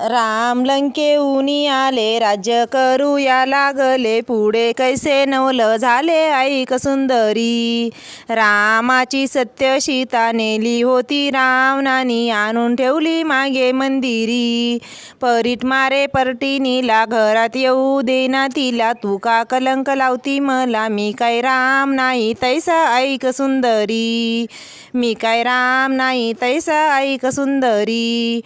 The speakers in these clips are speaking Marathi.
राम लंकेऊनी आले राज्य करूया लागले पुढे कैसे नवल झाले ऐक सुंदरी. रामाची सत्य सीता नेली होती रावणानी आणून ठेवली मागे मंदिरी. परीट मारे परटिनीला घरात येऊ देना तिला तू का कलंक लावती मला? मी काय राम नाही तैसा ऐक सुंदरी. मी काय राम नाही तैसा ऐक सुंदरी.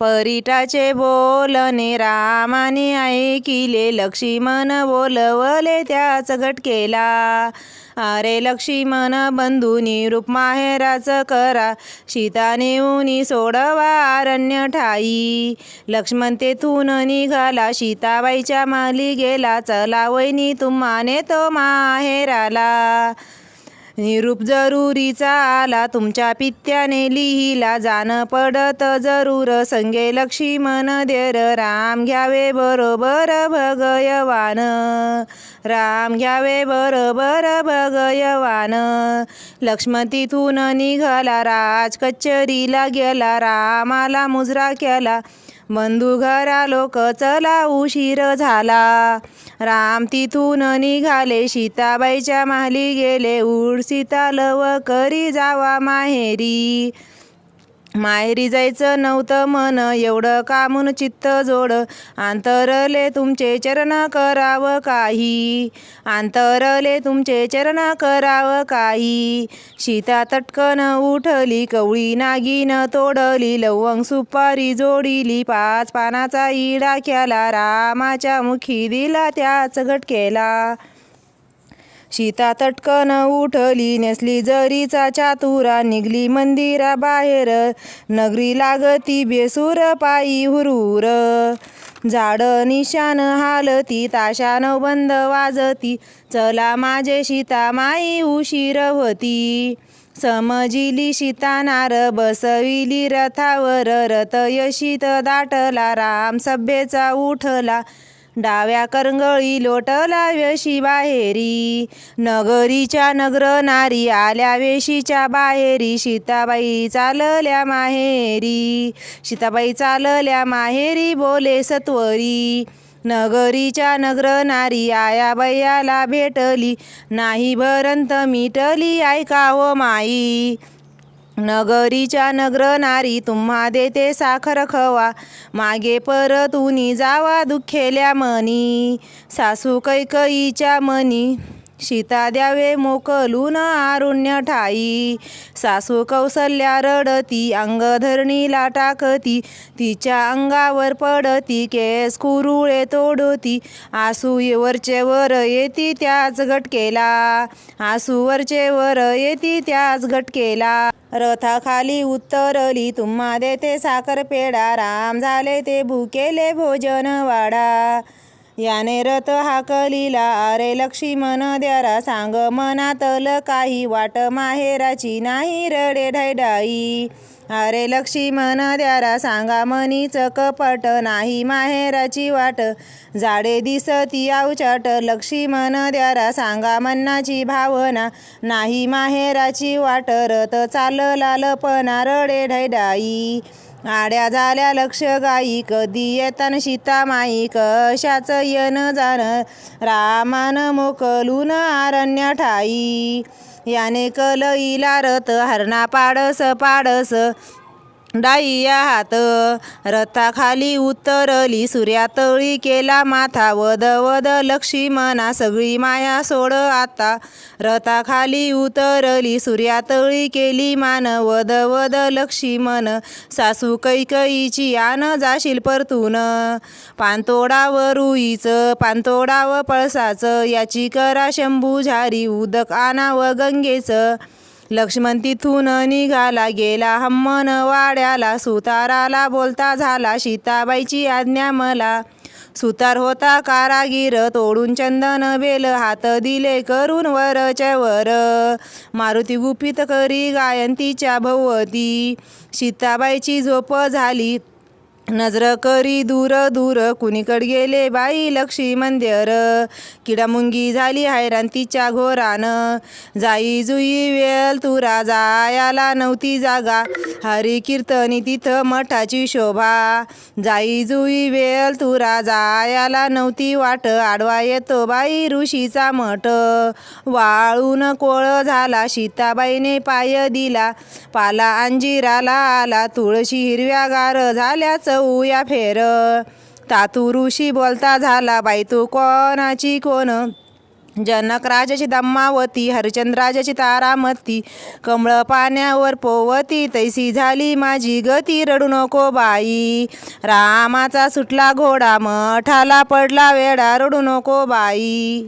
परीटाचे बोलणे रामाने ऐकिले लक्ष्मण बोलवले त्याच घटकेला अरे लक्ष्मण बंधुनी रूप माहेराच करा सीता नेऊनी सोडवा अरण्य ठाई. लक्ष्मण तेथून निघाला सीताबाईच्या माली गेला चला वैनी तुम्हाने तो माहेराला निरूप जरुरीचा आला तुमच्या पित्याने लिहिला जाणं पडत. जरूर संगे लक्ष्मण देर राम घ्यावे बरोबर भगयवान. राम घ्यावे बरोबर भगयवान. लक्ष्मण तिथून निघाला राज कचेरीला गेला रामाला मुजरा केला. बंधू घरा लोक चला उशीर झाला. राम तिथून निघाले सीताबाईच्या माहली गेले उड सीता लव करी जावा माहेरी. माहेरी जायचं नव्हतं मन एवढं कामून चित्त जोड? आंतरले तुमचे चरण करावं काही. आंतरले तुमचे चरण करावं काही. शीता तटकन उठली कवळी नागिन तोडली लवंग सुपारी जोडिली पाच पानाचा इडा केला रामाच्या मुखी दिला त्याच घटकेला. सीता तटकन उठली नेसली जरीचा चातुरा निघली मंदिरा बाहेर. नगरी लागती बेसूर पायी हुरूर. झाड निशान हालती ताशान बंद वाजती. चला माझे सीता माई उशीर होती. समजिली शीतानार बसविली रथावर. रथ यशीत दाटला राम सभ्येचा उठला. डाव्या करंगळी लोटला वेशी बाहेरी. नगरीच्या नगर नारी आल्या वेशीच्या बाहेरी. सीताबाई चालल्या माहेरी. सीताबाई चालल्या माहेरी बोले सत्वरी. नगरीच्या नगर नारी आया बैयाला भेटली. नाही भरंत मिटली ऐकावं माई. नगरीच्या नगर नारी तुम्हा देते साखर खवा. मागे परतुनी जावा दुखेल्या मनी. सासू कैकईच्या मनी. सीता द्यावे मोकलून आरुण्य ठाई सासू कौसल्या रडती अंग धरणीला टाकती तिच्या अंगावर पडती केस कुरुळे तोडती. आसू वरचे वर येती त्याच घटकेला. आसू वरचे वर येती त्याच गटकेला रथाखाली उत्तरली तुम्हा देते साखर पेढा. राम झाले ते भुकेले भोजन वाडा. याने रथ हाकलीला अरे लक्ष्मण द्यारा सांग मनातल काही वाट माहेराची नाही रडे ढैडाई अरे लक्ष्मण द्यारा सांगा मनीच कपट नाही माहेराची वाट. जाडे दिसती अवचाट लक्ष्मण द्यारा सांगा मन्नाची भावना नाही माहेराची वाट. रथ चालला लपना रडे ढैडाई आड्या झाल्या लक्ष गाई कधी सीता माई कशाच येन जाण? रामान मोकलून आरण्य ठाई. याने कलईला रथ हरणा पाडस पाडस डाईया हात. रथाखाली उतरली सूर्यातळी केला माथा. वद वद लक्ष्मणा सगळी माया सोड आता. रथाखाली उतरली सूर्यातळी केली मान. वद वद लक्ष्मण सासू कैकईची आन जाशील परतून. पानतोडावर रुईचं पानतोडाव पळसाचं. याची करा शंभू झारी उदक आणाव गंगेचं. लक्ष्मण तिथून निघाला गेला हम्मन वाड्याला. सुताराला बोलता झाला सीताबाईची आज्ञा मला. सुतार होता कारागीर तोडून चंदन बेल हात दिले करून वरच्या वर. मारुती गुपित करी गायंतीच्या भोवती. सीताबाईची झोप झाली. नजर करी दूर दूर कुणीकड गेले बाई लक्ष्मी मंदिर. किडामुंगी झाली हैराण तिच्या घोरानं. जाई जुई वेल तुरा जायाला नव्हती जागा. हरी कीर्तनी तिथं मठाची शोभा. जाई जुई वेल तुरा जायाला नव्हती वाट. आडवा येतो बाई ऋषीचा मठ. वाळून कोळ झाला सीताबाईने पाय दिला. पाला अंजिराला आला तुळशी हिरव्यागार झाल्याच चऊया फेर. तातू ऋषी बोलता झाला बाई तू कोणाची कोण? जनकराजाची दम्मावती हरिचंद्राजाची तारामती कमळ पाण्यावर पोवती तैसी झाली माझी गती रडू नको बाई. रामाचा सुटला घोडा मठाला पडला वेडा रडू नको बाई.